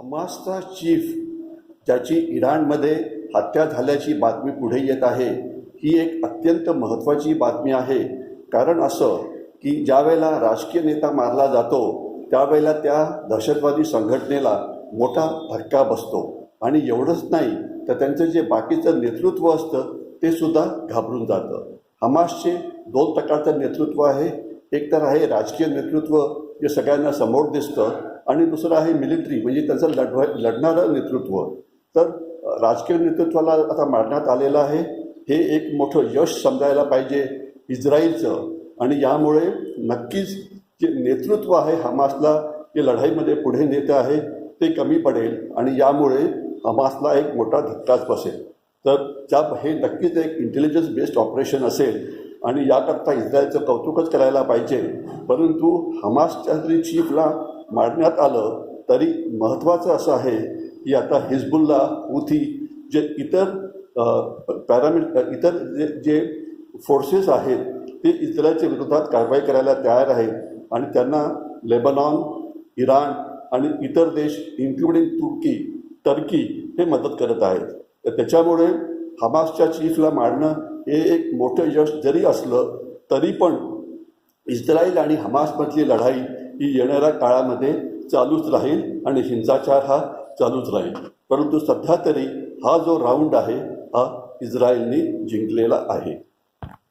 हमासचा chief ज्याची इराणमध्ये हत्या झाल्याची बातमी पुढे येत आहे ही एक अत्यंत महत्त्वाची बातमी आहे. कारण असं की ज्यावेळेला राजकीय नेता मारला जातो त्यावेळेला त्या दहशतवादी संघटनेला मोठा धक्का बसतो. आणि एवढंच नाही तर त्यांचं जे बाकीचं नेतृत्व असतं ते सुद्धा घाबरून जातं. हमासचे दोन प्रकारचं नेतृत्व आहे. एक तर आहे राजकीय नेतृत्व जे सगळ्यांना समोर दिसतं आणि दुसरं आहे मिलिटरी म्हणजे त्याचं लढवा लढणारं नेतृत्व. तर राजकीय नेतृत्वाला आता मारण्यात आलेलं आहे. हे एक मोठं यश समजायला पाहिजे इस्रायलचं आणि यामुळे नक्कीच जे नेतृत्व आहे हमासला जे लढाईमध्ये पुढे नेतं आहे ते कमी पडेल. आणि यामुळे हमासला एक मोठा धक्काच बसेल. तर त्या हे नक्कीच एक इंटेलिजन्स बेस्ड ऑपरेशन असेल. आणि याकरता इस्रायलचं कौतुकच करायला पाहिजे. परंतु हमासच्या तरी चीफला मारण्यात आलं तरी महत्त्वाचं असं आहे की आता हिजबुल्ला उथी जे इतर पॅरामिल इतर जे जे फोर्सेस आहेत ते इस्रायलच्या विरोधात कारवाई करायला तयार आहेत आणि त्यांना लेबनॉन इराण आणि इतर देश इन्क्लुडिंग तुर्की टर्की हे मदत करत आहेत. तर त्याच्यामुळे हमासच्या चीफला मारणं हे एक मोठं यश जरी असलं तरी पण इस्रायल आणि हमासमधली लढाई ही येणाऱ्या काळामध्ये चालूच राहील आणि हिंसाचार हा चालूच राहील. परंतु सध्या तरी हा जो राऊंड आहे हा इस्रायलने जिंकलेला आहे.